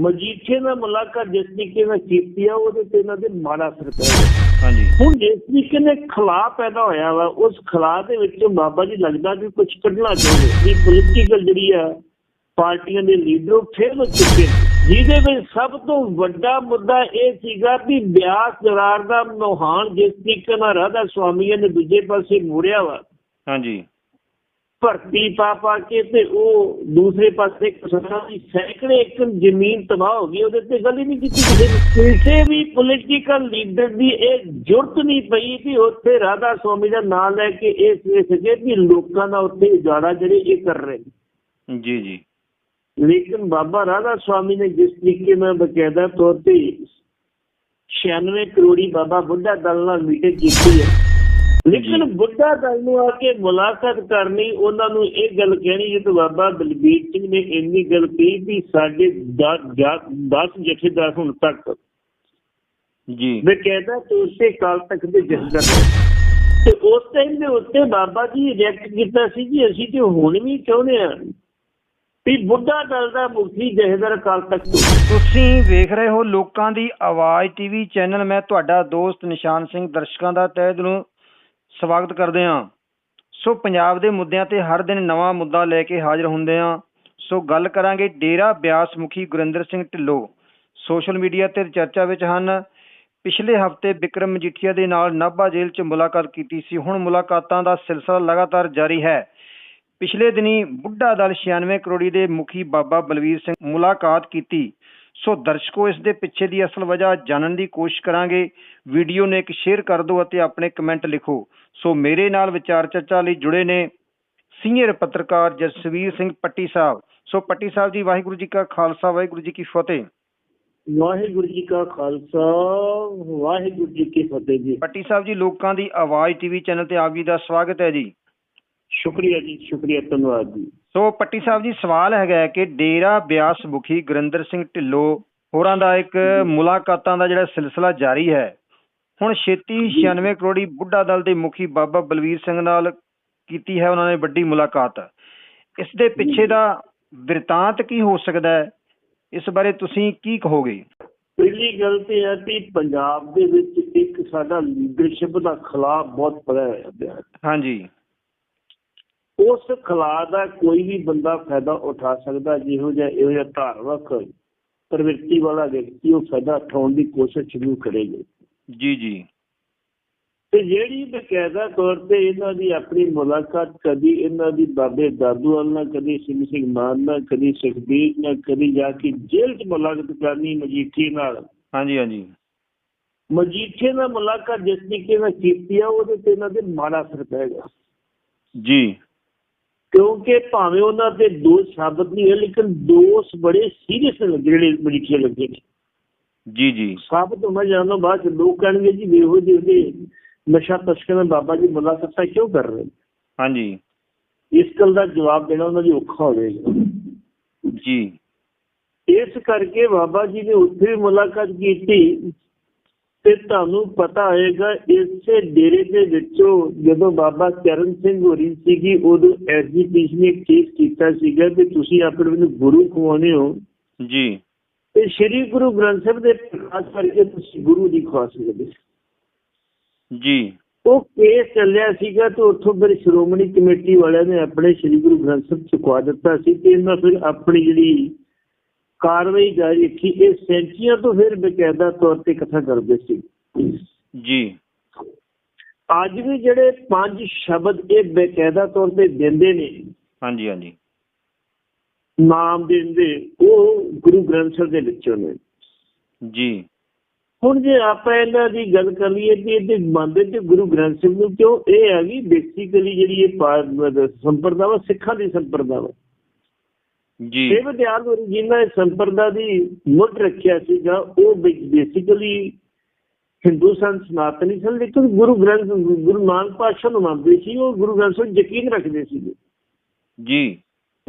ਮਜੀਠੇ ਨਾਲ ਮੁਲਾਕਾਤ ਜਿਸ ਤਰੀਕੇ ਨਾਲ ਕੀਤੀ ਆ ਉਹਦੇ ਤੇ ਇਹਨਾਂ ਦੇ ਮਾੜਾ ਅਸਰ ਪੈ ਗਿਆ। ਹਾਂਜੀ। ਹੁਣ ਜਿਸ ਤਰੀਕੇ ਨਾਲ ਖਲਾ ਪੈਦਾ ਹੋਇਆ ਵਾ ਉਸ ਖਲਾ ਦੇ ਵਿੱਚ ਬਾਬਾ ਜੀ ਲੱਗਦਾ ਵੀ ਕੁਝ ਕੱਢਣਾ ਚਾਹੁੰਦੇ। ਵੀ ਪੋਲੀਟੀਕਲ ਜਿਹੜੀ ਆ ਪਾਰਟੀਆਂ ਦੇ ਲੀਡਰ ਉਹ ਫੇਲ ਹੋ ਚੁੱਕੇ ਨੇ। ਜਿਹਦੇ ਵਿੱਚ ਸਭ ਤੋਂ ਵੱਡਾ ਮੁੱਦਾ ਇਹ ਸੀਗਾ ਵੀ ਬਿਆਸ ਦਰਾਰ ਦਾ ਮੋਹਾਨ ਜਿਸ ਤਰੀਕੇ ਨਾਲ ਰਾਧਾ ਸਵਾਮੀਆਂ ਨੇ ਦੂਜੇ ਪਾਸੇ ਮੋੜਿਆ ਵਾ। ਹਾਂਜੀ। ਭਰਤੀ ਪਾ ਪਾ ਕੇ ਤੇ ਉਹ ਦੂਸਰੇ ਪਾਸੇ ਕਿਸਾਨਾਂ ਦੀ ਸੈਂਕੜੇ ਏਕੜ ਜ਼ਮੀਨ ਤਬਾਹ ਹੋ ਗਈ ਉਹਦੇ ਤੇ ਗੱਲ ਹੀ ਨਹੀਂ ਕੀਤੀ ਕਿਸੇ ਕਿਸੇ ਵੀ ਪੋਲੀਟੀਕਲ ਲੀਡਰ ਦੀ ਇਹ ਜ਼ਰੂਰਤ ਨਹੀਂ ਪਈ ਕਿ ਉੱਥੇ ਰਾਧਾ ਸਵਾਮੀ ਦਾ ਨਾਮ ਲੈ ਕੇ ਇਹ ਸੋਚ ਵੀ ਲੋਕਾਂ ਦਾ ਉੱਥੇ ਉਜਾੜਾ ਜਿਹੜੇ ਇਹ ਕਰ ਰਹੇ। ਜੀ ਜੀ ਲੇਕਿਨ ਬਾਬਾ ਰਾਧਾ ਸਵਾਮੀ ਨੇ ਜਿਸ ਤਰੀਕੇ ਨਾਲ ਬਕਾਇਦਾ ਤੌਰ ਤੇ 96 ਕਰੋੜੀ ਬਾਬਾ ਬੁੱਢਾ ਦਲ ਨਾਲ ਮੀਟਿੰਗ ਕੀਤੀ ਹੈ ਲੇਕਿਨ। ਬੁੱਢਾ ਦਲ ਨੂੰ ਆ ਕੇ ਮੁਲਾਕਾਤ ਕਰਨੀ ਉਹਨਾਂ ਨੂੰ ਇਹ ਗੱਲ ਕਹਿਣੀ ਜਦੋਂ ਬਾਬਾ ਬਲਬੀਰ ਸਿੰਘ ਨੇ ਇੰਨੀ ਗੱਲ ਕਹੀ ਵੀ ਸਾਡੇ 10 ਜਥੇਦਾਰ ਹੁਣ ਤੱਕ ਜੀ ਬਕਾਇਦਾ ਤੌਰ ਤੇ ਕਾਲ ਤੱਕ ਦੇ ਜਥੇਦਾਰ। ਤੇ ਉਸ ਟਾਈਮ ਦੇ ਉੱਤੇ ਬਾਬਾ ਜੀ ਰਿਐਕਟ ਕੀਤਾ ਸੀ ਜੀ ਅਸੀਂ ਤੇ ਹੁਣ ਵੀ ਚਾਹੁੰਦੇ ਆ ਵੀ ਬੁੱਢਾ ਦਲ ਦਾ ਮੁਖੀ ਜਥੇਦਾਰ ਕਾਲ ਤੱਕ ਤੁਸੀਂ ਵੇਖ ਰਹੇ ਹੋ ਲੋਕਾਂ ਦੀ ਆਵਾਜ਼ ਟੀਵੀ ਚੈਨਲ ਮੈਂ ਤੁਹਾਡਾ ਦੋਸਤ ਨਿਸ਼ਾਨ ਸਿੰਘ ਦਰਸ਼ਕਾਂ ਦਾ ਤਹਿ ਦਿਲੋਂ ਸਵਾਗਤ ਕਰਦੇ ਹਾਂ। ਸੋ ਪੰਜਾਬ ਦੇ ਮੁੱਦਿਆਂ ਤੇ ਹਰ ਦਿਨ ਨਵਾਂ ਮੁੱਦਾ ਲੈ ਕੇ ਹਾਜ਼ਰ ਹੁੰਦੇ ਹਾਂ। ਸੋ ਗੱਲ ਕਰਾਂਗੇ ਡੇਰਾ ਬਿਆਸ ਮੁਖੀ ਗੁਰਿੰਦਰ ਸਿੰਘ ਢਿੱਲੋਂ। ਸੋਸ਼ਲ ਮੀਡੀਆ ਤੇ ਚਰਚਾ ਵਿੱਚ ਹਨ। ਪਿਛਲੇ ਹਫ਼ਤੇ ਵਿਕਰਮ ਮਜੀਠੀਆ ਦੇ ਨਾਲ ਨਾਭਾ ਜੇਲ੍ਹ 'ਚ ਮੁਲਾਕਾਤ ਕੀਤੀ ਸੀ। ਹੁਣ ਮੁਲਾਕਾਤਾਂ ਦਾ ਸਿਲਸਿਲਾ ਲਗਾਤਾਰ ਜਾਰੀ ਹੈ। ਪਿਛਲੇ ਦਿਨੀ ਬੁੱਢਾ ਦਲ 96 ਕਰੋੜੀ ਦੇ ਮੁਖੀ ਬਾਬਾ ਬਲਵੀਰ ਸਿੰਘ ਮੁਲਾਕਾਤ ਕੀਤੀ। ਸੋ ਦਰਸ਼ਕੋ ਇਸ ਦੇ ਪਿੱਛੇ ਦੀ ਅਸਲ ਵਜ੍ਹਾ ਜਾਣਨ ਦੀ ਕੋਸ਼ਿਸ਼ ਕਰਾਂਗੇ। ਵੀਡੀਓ ਨੂੰ ਇੱਕ ਸ਼ੇਅਰ ਕਰ ਦਿਓ ਅਤੇ ਆਪਣੇ ਕਮੈਂਟ ਲਿਖੋ। ਸੋ ਮੇਰੇ ਨਾਲ ਵਿਚਾਰ ਚਰਚਾ ਲਈ ਜੁੜੇ ਨੇ ਸੀਨੀਅਰ ਪੱਤਰਕਾਰ ਜਸਵੀਰ ਸਿੰਘ ਪੱਟੀ ਸਾਹਿਬ। ਸੋ ਪੱਟੀ ਸਾਹਿਬ ਜੀ ਵਾਹਿਗੁਰੂ ਜੀ ਕਾ ਖਾਲਸਾ ਵਾਹਿਗੁਰੂ ਜੀ ਕੀ ਫਤਿਹ। ਵਾਹਿਗੁਰੂ ਜੀ ਕਾ ਖਾਲਸਾ ਵਾਹਿਗੁਰੂ ਜੀ ਕੀ ਫਤਿਹ ਜੀ। ਪੱਟੀ ਸਾਹਿਬ ਜੀ ਲੋਕਾਂ ਦੀ ਆਵਾਜ਼ ਟੀਵੀ ਚੈਨਲ ਤੇ ਆਪ ਜੀ ਦਾ ਸਵਾਗਤ ਹੈ ਜੀ। ਸ਼ੁਕਰੀਆ ਜੀ ਸ਼ੁਕਰੀਆ ਧੰਨਵਾਦ ਜੀ। ਸੋ ਪੱਟੀ ਸਾਹਿਬ ਜੀ ਸਵਾਲ ਹੈਗਾ ਹੈ ਕਿ ਡੇਰਾ ਬਿਆਸ ਮੁਖੀ ਗੁਰਿੰਦਰ ਸਿੰਘ ਢਿੱਲੋਂ ਹੋਰਾਂ ਦਾ ਇੱਕ ਮੁਲਾਕਾਤਾਂ ਦਾ ਜਿਹੜਾ ਸਿਲਸਿਲਾ ਜਾਰੀ ਹੈ। ਹੁਣ ਛੇਤੀ 96 ਕਰੋੜੀ ਬੁੱਢਾ ਦਲ ਦੇ ਮੁਖੀ ਬਾਬਾ ਬਲਵੀਰ ਸਿੰਘ ਨਾਲ ਕੀਤੀ ਹੈ ਉਹਨਾਂ ਨੇ ਵੱਡੀ ਮੁਲਾਕਾਤ। ਇਸ ਦੇ ਪਿੱਛੇ ਦਾ ਬਿਰਤਾਂਤ ਕੀ ਹੋ ਸਕਦਾ ਹੈ? ਇਸ ਬਾਰੇ ਤੁਸੀਂ ਕੀ ਕਹੋਗੇ? ਪਹਿਲੀ ਗੱਲ ਤੇ ਹੈ ਕਿ ਪੰਜਾਬ ਦੇ ਵਿੱਚ ਇੱਕ ਸਾਡਾ ਲੀਡਰਸ਼ਿਪ ਦਾ ਖਲਾ ਬਹੁਤ ਪਿਆ ਹੈ। ਹਾਂਜੀ। ਉਸ ਖਲਾ ਦਾ ਕੋਈ ਵੀ ਬੰਦਾ ਫਾਇਦਾ ਉਠਾ ਸਕਦਾ ਜਿਹੋ ਜਿਹਾ ਇਹੋ ਜਿਹਾ ਧਾਰਮਿਕ ਪ੍ਰਵਿਰਤੀ ਵਾਲਾ ਵਿਅਕਤੀ ਉਹ ਫਾਇਦਾ ਉਠਾਉਣ ਦੀ ਕੋਸ਼ਿਸ਼ ਸ਼ੁਰੂ ਕਰੇਗਾ। ਜੀ ਜੀ। ਤੇ ਜਿਹੜੀ ਬਕਾਇਦਾ ਤੌਰ ਤੇ ਇਹਨਾਂ ਦੀ ਆਪਣੀ ਮੁਲਾਕਾਤ ਕਦੀ ਇਹਨਾਂ ਦੀ ਬਾਬੇ ਦਾਦੂ ਵਾਲ ਨਾਲ ਕਦੀ ਸਿੰਘ ਸਿੰਘ ਮਾਨ ਨਾਲ ਕਦੀ ਸੁਖਬੀਰ ਨਾਲ ਕਦੀ ਜਾ ਕੇ ਜੇਲ੍ਹ 'ਚ ਮੁਲਾਕਾਤ ਕਰਨੀ ਮਜੀਠੀ ਨਾਲ। ਹਾਂਜੀ ਹਾਂਜੀ। ਮਜੀਠੇ ਨਾਲ ਮੁਲਾਕਾਤ ਜਿਸ ਤਰੀਕੇ ਨਾਲ ਕੀਤੀ ਆ ਉਹਦੇ ਤੇ ਇਹਨਾਂ ਦੇ ਮਾੜਾ ਅਸਰ ਪੈਗਾ ਜੀ। ਕਿਉਂਕਿ ਭਾਵੇਂ ਉਹਨਾਂ ਤੇ ਦੋਸ਼ ਸਾਬਤ ਨਹੀਂ ਹੈ ਲੇਕਿਨ ਦੋਸ਼ ਬੜੇ ਸੀਰੀਅਸ ਲੱਗੇ ਜਿਹੜੇ ਮਜੀਠੇ ਲੱਗੇ ਨੇ। ਜੀ ਜੀ। ਸਾਬਤ ਹੋਣਾ ਜਾਣੋ ਬਾਅਦ ਚ ਲੋਕ ਕਹਿਣਗੇ ਜੀ ਵੀ ਇਹੋ ਜਿਹੇ ਦੇ ਨਸ਼ਾ ਤਸਕਰਾਂ ਬਾਬਾ ਜੀ ਮੁਲਾਕਾਤਾਂ ਕਿਉਂ ਕਰ ਰਹੇ? ਹਾਂਜੀ। ਇਸ ਗੱਲ ਦਾ ਜਵਾਬ ਦੇਣਾ ਉਹਨਾਂ ਦੀ ਔਖਾ ਹੋਵੇਗਾ ਜੀ। ਇਸ ਕਰਕੇ ਬਾਬਾ ਜੀ ਨੇ ਉੱਥੇ ਵੀ ਮੁਲਾਕਾਤ ਕੀਤੀ। ਤੇ ਤੁਹਾਨੂੰ ਪਤਾ ਹੋਏਗਾ ਇਸੇ ਡੇਰੇ ਦੇ ਵਿੱਚੋਂ ਜਦੋਂ ਬਾਬਾ ਚਰਨ ਸਿੰਘ ਹੋਰੀ ਸੀਗੀ ਉਦੋਂ ਐਸਜੀਪੀਸੀ ਨੇ ਕੇਸ ਕੀਤਾ ਸੀਗਾ ਕਿ ਤੁਸੀਂ ਆਪਣੇ ਨੂੰ ਗੁਰੂ ਖਵਾਉਣੇ ਹੋ। ਜੀ। ਤੇ ਸ੍ਰੀ ਗੁਰੂ ਗ੍ਰੰਥ ਸਾਹਿਬ ਦੇ ਪ੍ਰਕਾਸ਼ ਕਰਕੇ ਤੁਸੀਂ ਗੁਰੂ ਨਹੀਂ ਖਵਾ ਸਕਦੇ ਜੀ। ਉਹ ਕੇਸ ਚੱਲਿਆ ਸੀਗਾ ਤੇ ਉੱਥੋਂ ਫਿਰ ਸ਼੍ਰੋਮਣੀ ਕਮੇਟੀ ਵਾਲਿਆਂ ਨੇ ਆਪਣੇ ਸ੍ਰੀ ਗੁਰੂ ਗ੍ਰੰਥ ਸਾਹਿਬ ਚੁਕਵਾ ਦਿੱਤਾ ਸੀ ਤੇ ਇਹਨਾਂ ਫਿਰ ਆਪਣੀ ਜਿਹੜੀ ਕਾਰਵਾਈ ਜਾਰੀ ਰੱਖੀ। ਇਹ ਸੈਂਚੀਆਂ ਤੋਂ ਫਿਰ ਬਕਾਇਦਾ ਤੌਰ ਤੇ ਕਥਾ ਕਰਦੇ ਸੀ। ਜੀ। ਅੱਜ ਵੀ ਜਿਹੜੇ ਪੰਜ ਸ਼ਬਦ ਇਹ ਬਕਾਇਦਾ ਤੌਰ ਤੇ ਦਿੰਦੇ ਨੇ ਹਾਂਜੀ ਹਾਂਜੀ। ਨਾਮ ਦਿੰਦੇ ਉਹ ਗੁਰੂ ਗ੍ਰੰਥ ਸਾਹਿਬ ਦੇ ਵਿੱਚੋਂ ਨੇ। ਜੀ। ਹੁਣ ਜੇ ਆਪਾਂ ਇਹਨਾਂ ਦੀ ਗੱਲ ਕਰ ਲਈਏ ਕਿ ਇਹਦੇ ਮੰਨਦੇ ਤੇ ਗੁਰੂ ਗ੍ਰੰਥ ਸਾਹਿਬ ਨੂੰ ਕਿਉਂ? ਇਹ ਹੈਗੀ ਬੇਸਿਕਲੀ ਜਿਹੜੀ ਇਹ ਪਾ- ਸੰਪਰਦਾ ਵਾ ਸਿੱਖਾਂ ਦੀ ਸੰਪਰਦਾ ਵਾ ਜੀ। ਇਹ ਵਿਦਿਆਰਥੀ ਜਿਨ੍ਹਾਂ ਨੇ ਸੰਪਰਦਾ ਦੀ ਮੁੱਢ ਰੱਖਿਆ ਸੀਗਾ ਉਹ ਬੇਸਿਕਲੀ ਹਿੰਦੂ ਸਨ ਸਨਾਤਨੀ ਸਨ ਲੇਕਿਨ ਗੁਰੂ ਗ੍ਰੰਥ ਗੁਰੂ ਨਾਨਕ ਪਾਤਸ਼ਾਹ ਨੂੰ ਮੰਨਦੇ ਸੀ ਉਹ ਗੁਰੂ ਗ੍ਰੰਥ ਸਾਹਿਬ ਯਕੀਨ ਰੱਖਦੇ ਸੀਗੇ। ਜੀ।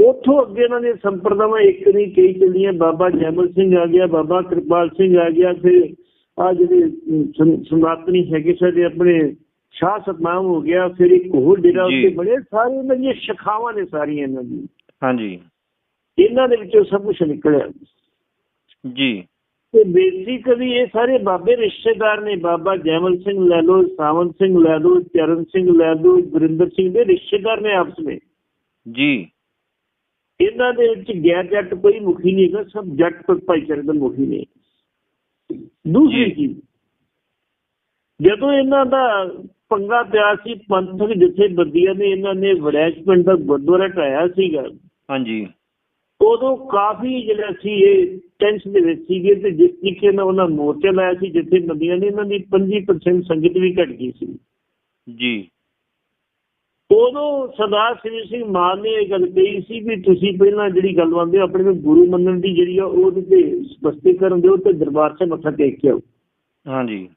ਉੱਥੋਂ ਅੱਗੇ ਇਹਨਾਂ ਨੇ ਸੰਪਰਦਾਵਾਂ ਇੱਕ ਨਹੀਂ ਕਈ ਚੱਲੀਆਂ ਬਾਬਾ ਜੈਮਲ ਸਿੰਘ ਆ ਗਿਆ ਬਾਬਾ ਕਿਰਪਾਲ ਸਿੰਘ ਆ ਗਿਆ ਫਿਰ ਆ ਜਿਹੜੇ ਸਨਾਤਨੀ ਹੈਗੇ ਸਾਡੇ ਆਪਣੇ ਸ਼ਾਹ ਸਤਨਾਮ ਹੋ ਗਿਆ ਫਿਰ ਇੱਕ ਹੋਰ ਡੇਰਾ ਜੀ। ਉੱਤੇ ਬੜੇ ਸਾਰੇ ਇਹਨਾਂ ਦੀਆਂ ਸ਼ਾਖਾਵਾਂ ਨੇ ਸਾਰੀਆਂ ਇਹਨਾਂ ਦੀ ਹਾਂਜੀ। ਇਹਨਾਂ ਦੇ ਵਿੱਚੋਂ ਸਭ ਕੁਝ ਨਿਕਲਿਆ। ਜੀ। ਤੇ ਬੇਸਿਕਲੀ ਇਹ ਸਾਰੇ ਬਾਬੇ ਰਿਸ਼ਤੇਦਾਰ ਨੇ ਬਾਬਾ ਜੈਮਲ ਸਿੰਘ ਲੈ ਲਓ ਸਾਵੰਤ ਸਿੰਘ ਲੈ ਲਓ ਚਰਨ ਸਿੰਘ ਲੈ ਲਓ ਗੁਰਿੰਦਰ ਸਿੰਘ ਦੇ ਰਿਸ਼ਤੇਦਾਰ ਨੇ ਆਪਸ ਵਿੱਚ। ਜੀ। ਇਹਨਾਂ ਦੇ ਵਿੱਚ ਗੈਰ ਜੱਟ ਕੋਈ ਮੁਖੀ ਨਹੀਂ ਹੈਗਾ ਸਭ ਜੱਟ ਭਾਈਚਾਰੇ ਦੇ ਮੁਖੀ ਨੇ। ਦੂਸਰੀ ਜੀ। ਚੀਜ਼ ਜਦੋਂ ਇਹਨਾਂ ਦਾ ਪੰਗਾ ਪਿਆ ਸੀ ਪੰਥਕ ਜਥੇਬੰਦੀਆਂ ਨੇ ਇਹਨਾਂ ਨੇ ਵੜੈਚ ਪਿੰਡ ਦਾ ਗੁਰਦੁਆਰਾ ਢਾਇਆ ਸੀਗਾ। ਹਾਂਜੀ। ਉਦੋਂ ਕਾਫੀ ਜਿਹੜਾ ਸੀ ਇਹ ਟੈਂਸ਼ਨ ਦੇ ਵਿੱਚ ਸੀਗੇ ਤੇ ਜਿਸ ਤਰੀਕੇ ਨਾਲ ਉਹਨਾਂ ਮੋਰਚਾ ਲਾਇਆ ਸੀ ਜਥੇਬੰਦੀਆਂ ਨੇ ਇਹਨਾਂ ਦੀ 25% ਸੰਗਤ ਵੀ ਘਟ ਗਈ ਸੀ। ਜੀ। ਉਦੋਂ ਸਰਦਾਰ ਸ੍ਰੀ ਸਿੰਘ ਮਾਨ ਨੇ ਇਹ ਗੱਲ ਕਹੀ ਸੀ ਵੀ ਤੁਸੀਂ ਪਹਿਲਾਂ ਜਿਹੜੀ ਗੱਲ ਹੋ ਆਪਣੇ ਨੂੰ ਗੁਰੂ ਮੰਨਣ ਦੀ ਜਿਹੜੀ ਆ ਉਹਦੇ ਤੇ ਸਪਸ਼ਟੀਕਰਨ ਦਿਓ ਤੇ ਦਰਬਾਰ 'ਚ ਮੱਥਾ ਟੇਕ ਕੇ ਆਓ। ਹਾਂਜੀ।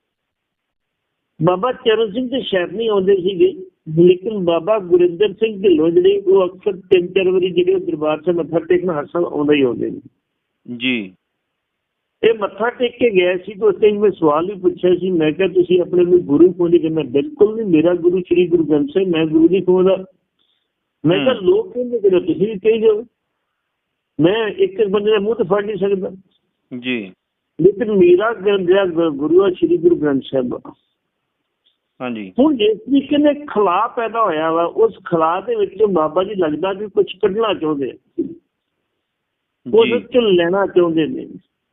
ਬਾਬਾ ਚਰਨ ਸਿੰਘ ਤੇ ਸ਼ਹਿਰ ਨਹੀਂ ਆਉਂਦੇ ਸੀਗੇ। ਲੇਕਿਨ ਬਾਬਾ ਗੁਰਿੰਦਰ ਸਿੰਘ ਢਿੱਲੋਂ ਜਿਹੜੇ ਉਹ ਅਕਸਰ ਤਿੰਨ ਚਾਰ ਵਾਰੀ ਜਿਹੜੇ ਦਰਬਾਰ 'ਚ ਮੱਥਾ ਟੇਕਣ ਹਰ ਸਾਲ ਆਉਂਦੇ ਹੀ ਆਉਂਦੇ ਨੇ। ਜੀ। ਇਹ ਮੱਥਾ ਟੇਕ ਕੇ ਗਏ ਸੀ ਤਾਂ ਉੱਥੇ ਮੈਂ ਸਵਾਲ ਵੀ ਪੁੱਛਿਆ ਸੀ ਮੈਂ ਕਿਹਾ ਤੁਸੀਂ ਆਪਣੇ ਨੂੰ ਗੁਰੂ ਕਿਉਂ ਨਹੀਂ? ਕਹਿੰਦਾ ਬਿਲਕੁਲ ਨਹੀਂ ਮੇਰਾ ਗੁਰੂ ਸ੍ਰੀ ਗੁਰੂ ਗ੍ਰੰਥ ਸਾਹਿਬ ਮੈਂ ਗੁਰੂ ਦੀ ਖੋਦਾ ਮੈਂ ਕਿਹਾ। ਲੋਕ ਕਹਿੰਦੇ ਕਿ ਤੁਸੀਂ ਵੀ ਕਹੀ ਜਾਓ। ਮੈਂ ਇੱਕ ਇੱਕ ਬੰਦੇ ਦਾ ਮੂੰਹ ਤੇ ਫੜ ਨਹੀਂ ਸਕਦਾ। ਜੀ। ਲੇਕਿਨ ਮੇਰਾ ਜਿਹੜਾ ਗੁਰੂ ਆ ਸ੍ਰੀ ਗੁਰੂ ਗ੍ਰੰਥ ਸਾਹਿਬ। ਹਾਂਜੀ। ਹੁਣ ਜਿਸ ਤਰੀਕੇ ਨਾਲ ਖਲਾ ਪੈਦਾ ਹੋਇਆ ਵਾ ਉਸ ਖਲਾ ਦੇ ਵਿੱਚ ਬਾਬਾ ਜੀ ਲੱਗਦਾ ਵੀ ਕੁਝ ਕੱਢਣਾ ਚਾਹੁੰਦੇ ਜੀ। ਚ ਲੈਣਾ ਚਾਹੁੰਦੇ ਨੇ।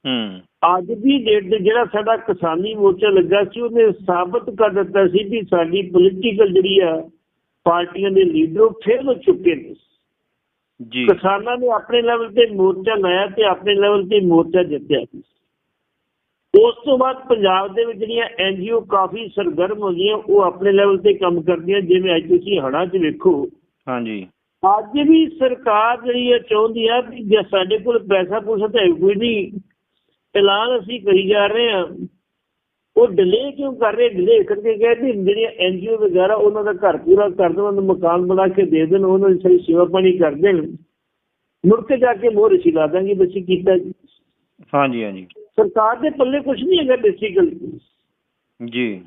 ਹੂੰ। ਅੱਜ ਦੀ ਡੇਟ ਦੇ ਜਿਹੜਾ ਸਾਡਾ ਕਿਸਾਨੀ ਮੋਰਚਾ ਲੱਗਾ ਸੀ ਉਹਨੇ ਸਾਬਤ ਕਰ ਦਿੱਤਾ ਸੀ ਕਿ ਸਾਡੀ ਪੋਲੀਟੀਕਲ ਜਿਹੜੀ ਆ ਪਾਰਟੀਆਂ ਦੇ ਲੀਡਰ ਉਹ ਫੇਲ ਹੋ ਚੁੱਕੇ ਨੇ। ਜੀ। ਕਿਸਾਨਾਂ ਨੇ ਆਪਣੇ ਲੈਵਲ ਤੇ ਮੋਰਚਾ ਲਾਇਆ ਤੇ ਆਪਣੇ ਲੈਵਲ ਤੇ ਮੋਰਚਾ ਜਿੱਤਿਆ। ਉਸ ਤੋਂ ਬਾਅਦ ਪੰਜਾਬ ਦੇ ਵਿੱਚ ਜਿਹੜੀਆਂ ਐਨਜੀਓ ਕਾਫੀ ਸਰਗਰਮ ਹੋ ਗਈਆਂ ਉਹ ਆਪਣੇ ਲੈਵਲ ਤੇ ਕੰਮ ਕਰਦੀਆਂ ਜਿਵੇਂ ਅੱਜ ਤੁਸੀਂ ਹੜ੍ਹਾਂ 'ਚ ਵੇਖੋ। ਹਾਂਜੀ। ਅੱਜ ਵੀ ਸਰਕਾਰ ਜਿਹੜੀ ਹੈ ਚਾਹੁੰਦੀ ਆ ਵੀ ਜੇ ਸਾਡੇ ਕੋਲ ਪੈਸਾ ਪੂਸਾ ਤਾਂ ਕੋਈ ਨਹੀਂ। ਐਲਾਨ ਅਸੀਂ ਕਰੀ ਜਾ ਰਹੇ ਹਾਂ ਉਹ ਡਿਲੇ ਕਿਉਂ ਕਰ ਰਹੇ? ਡਿਲੇ ਕਰਕੇ ਕਹਿੰਦੇ ਜਿਹੜੀਆਂ ਐਨਜੀਓ ਵਗੈਰਾ ਉਹਨਾਂ ਦਾ ਘਰ ਪੂਰਾ ਕਰ ਦੇਣ ਉਹਨਾਂ ਮਕਾਨ ਬਣਾ ਕੇ ਦੇ ਦੇਣ ਉਹਨਾਂ ਦੀ ਸਹੀ ਸੇਵਾ ਪਾਣੀ ਕਰ ਦੇਣ। ਮੁੜ ਕੇ ਜਾ ਕੇ ਮੋਹਰ ਅਸੀਂ ਲਾ ਦਾਂਗੇ ਬੱਚੀ ਕੀਤਾ। ਹਾਂਜੀ ਹਾਂਜੀ। ਸਰਕਾਰ ਦੇ ਪੱਲੇ ਕੁਝ ਨਹੀਂ ਹੈਗਾ ਬੇਸਿਕਲੀ ਜੀ।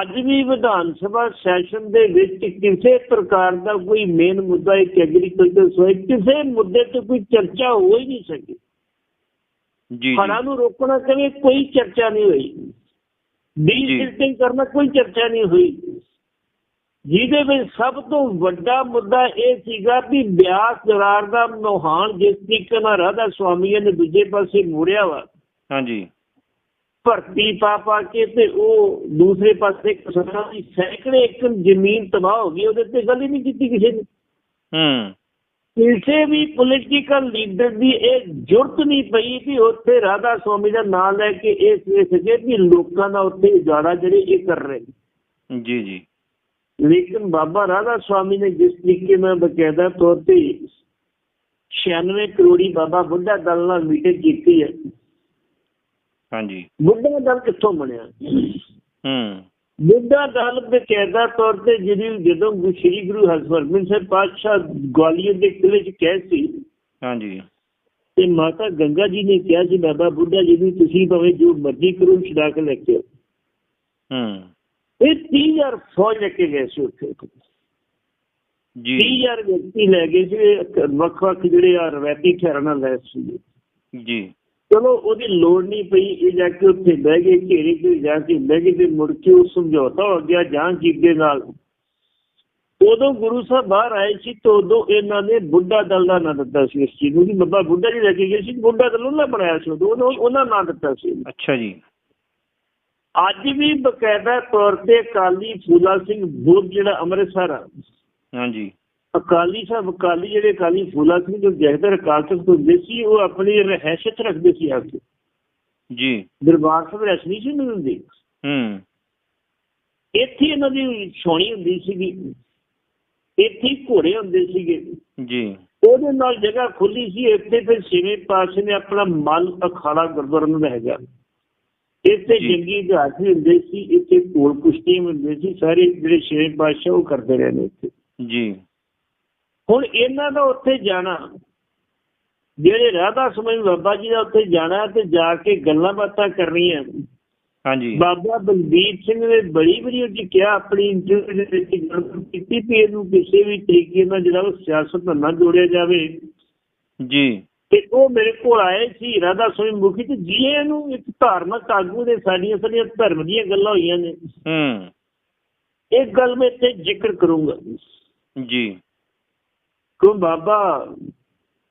ਅੱਜ ਵੀ ਵਿਧਾਨ ਸਭਾ ਸੈਸ਼ਨ ਦੇ ਵਿੱਚ ਕਿਸੇ ਪ੍ਰਕਾਰ ਦਾ ਕੋਈ ਮੇਨ ਮੁੱਦਾ ਇੱਕ ਐਗਰੀਕਲਚਰ ਸੋਏ ਕਿਸੇ ਮੁੱਦੇ ਤੇ ਕੋਈ ਚਰਚਾ ਹੋ ਹੀ ਨਹੀਂ ਸਕੀ। ਜੀ ਹੜ੍ਹਾਂ ਨੂੰ ਰੋਕਣਾ ਕਦੇ ਕੋਈ ਚਰਚਾ ਨਹੀਂ ਹੋਈ। ਡੀਸਿਲਟਿੰਗ ਕਰਨਾ ਕੋਈ ਚਰਚਾ ਨਹੀਂ ਹੋਈ। ਜਿਹਦੇ ਵਿੱਚ ਸਭ ਤੋਂ ਵੱਡਾ ਮੁੱਦਾ ਇਹ ਸੀਗਾ ਵੀ ਬਿਆਸ ਦਰਾਰ ਦਾ ਮੋਹਾਨ ਜਿਸ ਤਰੀਕੇ ਨਾਲ ਰਾਧਾ ਸੁਆਮੀ ਨੇ ਦੂਜੇ ਪਾਸੇ ਮੋੜਿਆ ਵਾ ਹਾਂਜੀ। ਭਰਤੀ ਪਾ ਪਾ ਕੇ ਤੇ ਉਹ ਦੂਸਰੇ ਪਾਸੇ ਕਿਸਾਨਾਂ ਦੀ ਸੈਂਕੜੇ ਏਕੜ ਜ਼ਮੀਨ ਤਬਾਹ ਹੋ ਗਈ ਉਹਦੇ ਤੇ ਗੱਲ ਹੀ ਨਹੀਂ ਕੀਤੀ ਕਿਸੇ ਨੇ। ਹੂੰ। ਕਿਸੇ ਵੀ ਪੋਲੀਟੀਕਲ ਲੀਡਰ ਦੀ ਇਹ ਜ਼ਰੂਰਤ ਨਹੀਂ ਪਈ ਕਿ ਉੱਥੇ ਰਾਧਾ ਸਵਾਮੀ ਦਾ ਨਾਮ ਲੈ ਕੇ ਇਹ ਸੋਚ ਵੀ ਲੋਕਾਂ ਦਾ ਉੱਥੇ ਉਜਾੜਾ ਜਿਹੜੇ ਇਹ ਕਰ ਰਹੇ। ਜੀ ਜੀ। ਲੇਕਿਨ ਬਾਬਾ ਰਾਧਾ ਸਵਾਮੀ ਨੇ ਜਿਸ ਤਰੀਕੇ ਨਾਲ ਬਕਾਇਦਾ ਤੌਰ ਤੇ 96 ਕਰੋੜੀ ਬਾਬਾ ਬੁੱਢਾ ਦਲ ਨਾਲ ਮੀਟਿੰਗ ਕੀਤੀ ਹੈ ਹਾਂਜੀ। ਬੁੱਢਾ ਦਲ ਕਿੱਥੋਂ ਬਣਿਆ? ਹੂੰ। ਬੁੱਢਾ ਦਲ ਬਕਾਇਦਾ ਤੌਰ ਤੇ ਜਿਹੜੀ ਜਦੋਂ ਸ੍ਰੀ ਗੁਰੂ ਹਰਗੋਬਿੰਦ ਸਾਹਿਬ ਪਾਤਸ਼ਾਹ ਗਵਾਲੀਅਰ ਦੇ ਕਿਲੇ 'ਚ ਕਹਿ ਸੀ ਹਾਂਜੀ। ਤੇ ਮਾਤਾ ਗੰਗਾ ਜੀ ਨੇ ਕਿਹਾ ਸੀ ਬਾਬਾ ਬੁੱਢਾ ਜੀ ਨੂੰ ਤੁਸੀਂ ਭਾਵੇਂ ਜੋ ਮਰਜ਼ੀ ਕਰੋ ਛਡਾ ਕੇ ਲੈ ਕੇ। ਹੂੰ। ਇਹ 30000 ਫੌਜ ਲੈ ਕੇ ਗਏ ਸੀ ਉੱਥੇ। ਜੀ। 30000 ਵਿਅਕਤੀ ਲੈ ਗਏ ਸੀ ਵੱਖ ਵੱਖ ਜਿਹੜੇ ਆ ਰਵਾਇਤੀ ਠਹਿਰਾਂ ਨਾਲ ਲੈ ਸੀ। ਜੀ। ਚਲੋ ਉਹਦੀ ਲੋੜ ਨਹੀਂ ਪਈ ਇਹ ਜਾ ਕੇ ਉੱਥੇ ਬਹਿ ਗਏ ਘੇਰੇ ਤੇ ਜਾ ਕੇ ਬਹਿ ਗਏ ਤੇ ਮੁੜ ਕੇ ਉਹ ਸਮਝੌਤਾ ਹੋ ਗਿਆ ਜਹਾਂਗੀਰ ਦੇ ਨਾਲ। ਉਦੋਂ ਗੁਰੂ ਸਾਹਿਬ ਬਾਹਰ ਆਏ ਸੀ ਤਾਂ ਉਦੋਂ ਇਹਨਾਂ ਨੇ ਬੁੱਢਾ ਦਲ ਦਾ ਨਾਂ ਦਿੱਤਾ ਸੀ ਇਸ ਚੀਜ਼ ਨੂੰ। ਕਿ ਬੱਬਾ ਬੁੱਢਾ ਜੀ ਲੈ ਕੇ ਗਏ ਸੀ ਬੁੱਢਾ ਦਲ ਉਹਨਾਂ ਬਣਾਇਆ ਸੀ ਉਦੋਂ। ਉਹਨਾਂ- ਨਾਂ ਦਿੱਤਾ ਸੀ। ਅੱਛਾ ਜੀ। ਅੱਜ ਵੀ ਬਕਾਇਦਾ ਤੌਰ ਤੇ ਅਕਾਲੀ ਫੂਲਾ ਸਿੰਘ ਬੁੱਧ ਜਿਹੜਾ ਅੰਮ੍ਰਿਤਸਰ ਆ। ਹਾਂਜੀ। ਅਕਾਲੀ ਸਾਹਿਬ ਅਕਾਲੀ ਜਿਹੜੇ ਅਕਾਲੀ ਫੂਲਾ ਸਿੰਘ ਜੋ ਜਹਦਰ ਅਕਾਲ ਤਖਤ ਹੁੰਦੇ ਸੀ ਉਹ ਆਪਣੀ ਰਹਿਸ਼ਤ ਰੱਖਦੇ ਸੀ ਆ ਕੇ। ਜੀ। ਦਰਬਾਰ ਸਾਹਿਬ ਰਹਿਸ਼ ਨਹੀਂ ਸੀ ਮਿਲਦੀ ਹੂੰ। ਇੱਥੇ ਇਹਨਾਂ ਦੀ ਛੋਣੀ ਹੁੰਦੀ ਸੀਗੀ। ਇੱਥੇ ਘੋੜੇ ਹੁੰਦੇ ਸੀਗੇ। ਜੀ। ਉਹਦੇ ਨਾਲ ਜਗ੍ਹਾ ਖੁੱਲੀ ਸੀ। ਇੱਥੇ ਫਿਰ ਛੇਵੇਂ ਪਾਤਸ਼ਾਹ ਨੇ ਆਪਣਾ ਮਲ ਅਖਾੜਾ ਗੁਰਦੁਆਰਾ ਨੂੰ ਲੈ ਗਿਆ ਇੱਥੇ। ਜੰਗੀ ਜਹਾਜ਼ ਹੁੰਦੇ ਸੀ। ਇੱਥੇ ਘੋੜ ਕੁਸ਼ਤੀ ਹੁੰਦੇ ਸੀ। ਸਾਰੇ ਜਿਹੜੇ ਛੇਵੇਂ ਪਾਤਸ਼ਾਹ ਉਹ ਕਰਦੇ ਰਹੇ ਨੇ ਇੱਥੇ। ਜੀ। ਹੁਣ ਇਹਨਾਂ ਦਾ ਉੱਥੇ ਜਾਣਾ ਜਿਹੜੇ ਰਾਧਾ ਸਮੇਂ ਬਾਬਾ ਜੀ ਦਾ ਉੱਥੇ ਜਾਣਾ ਤੇ ਜਾ ਕੇ ਗੱਲਾਂ ਬਾਤਾਂ ਕਰਨੀਆਂ। ਹਾਂਜੀ। ਬਾਬਾ ਬਲਬੀਰ ਸਿੰਘ ਨੇ ਬੜੀ ਬੜੀ ਉੱਚ ਕਿਹਾ ਆਪਣੀ ਇੰਟਰਵਿਊ ਦੇ ਵਿੱਚ ਗੱਲ ਕੀਤੀ ਕਿ ਇਹਨੂੰ ਕਿਸੇ ਵੀ ਤਰੀਕੇ ਨਾਲ ਜਿਹੜਾ ਉਹ ਸਿਆਸਤ ਨਾਲ ਨਾ ਜੋੜਿਆ ਜਾਵੇ। ਜੀ। ਤੇ ਉਹ ਮੇਰੇ ਕੋਲ ਆਏ ਸੀ ਰਾਧਾ ਸੋਈ ਮੁਖੀ ਤੇ ਜੀਏ ਨੂੰ ਇੱਕ ਧਾਰਮਿਕ ਆਗੂ ਦੇ ਸਾਡੀਆਂ ਸਾਡੀਆਂ ਧਰਮ ਦੀਆਂ ਗੱਲਾਂ ਹੋਈਆਂ ਨੇ। ਹੂੰ। ਇੱਕ ਗੱਲ ਮੈਂ ਤੇ ਜ਼ਿਕਰ ਕਰੂੰਗਾ। ਜੀ। ਕਿਉਂ ਬਾਬਾ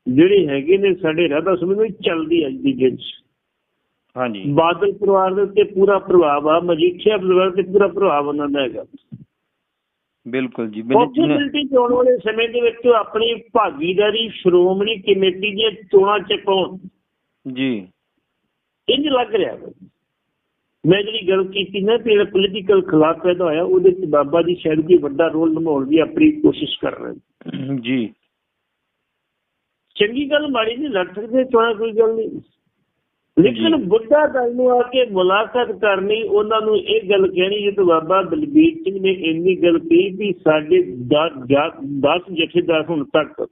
ਜਿਹੜੇ ਹੈਗੇ ਨੇ ਸਾਡੇ ਰਾਧਾ ਸਮੇਂ ਨੂੰ ਚੱਲਦੀ ਅੱਜ ਦੀ 'ਚ। ਹਾਂਜੀ। ਬਾਦਲ ਪਰਿਵਾਰ ਦੇ ਉੱਤੇ ਪੂਰਾ ਪ੍ਰਭਾਵ ਆ ਮਜੀਠੀਆ ਪਰਿਵਾਰ ਤੇ ਪੂਰਾ ਪ੍ਰਭਾਵ ਉਹਨਾਂ ਦਾ ਹੈਗਾ। ਬਿਲਕੁਲ ਜੀ ਪੋਸਿਬਿਲਿਟੀ ਚੋਣ ਵਾਲੇ ਸਮੇਂ ਦੇ ਵਿੱਚ ਆਪਣੀ ਭਾਗੀਦਾਰੀ ਸ਼੍ਰੋਮਣੀ ਕਮੇਟੀ ਦੀਆਂ ਚੋਣਾਂ ਚ ਪਾਉਣ ਜੀ। ਇੰਜ ਲੱਗ ਰਿਹਾ ਵਾ। ਮੈਂ ਜਿਹੜੀ ਗੱਲ ਕੀਤੀ ਨਾ ਕਿ ਜਿਹੜਾ ਪੋਲੀਟੀਕਲ ਖਿਲਾਫ ਪੈਦਾ ਹੋਇਆ ਉਹਦੇ ਚ ਬਾਬਾ ਜੀ ਸ਼ਾਇਦ ਕੋਈ ਵੱਡਾ ਰੋਲ ਨਿਭਾਉਣ ਦੀ ਆਪਣੀ ਕੋਸ਼ਿਸ਼ ਕਰ ਰਹੇ ਜੀ। ਚੰਗੀ ਗੱਲ ਮਾੜੀ ਨਹੀਂ ਲੜ ਸਕਦੇ ਚੋਣਾਂ ਕੋਈ ਗੱਲ ਨਹੀਂ। ਲੇਕਿਨ ਜੀ। ਬੁੱਢਾ ਦਲ ਨੂੰ ਆ ਕੇ ਮੁਲਾਕਾਤ ਕਰਨੀ ਉਹਨਾਂ ਨੂੰ ਇਹ ਗੱਲ ਕਹਿਣੀ ਜਦੋਂ ਬਾਬਾ ਬਲਬੀਰ ਸਿੰਘ ਨੇ ਇੰਨੀ ਗੱਲ ਕਹੀ ਵੀ ਸਾਡੇ 10 ਜਥੇਦਾਰ ਹੁਣ ਤੱਕ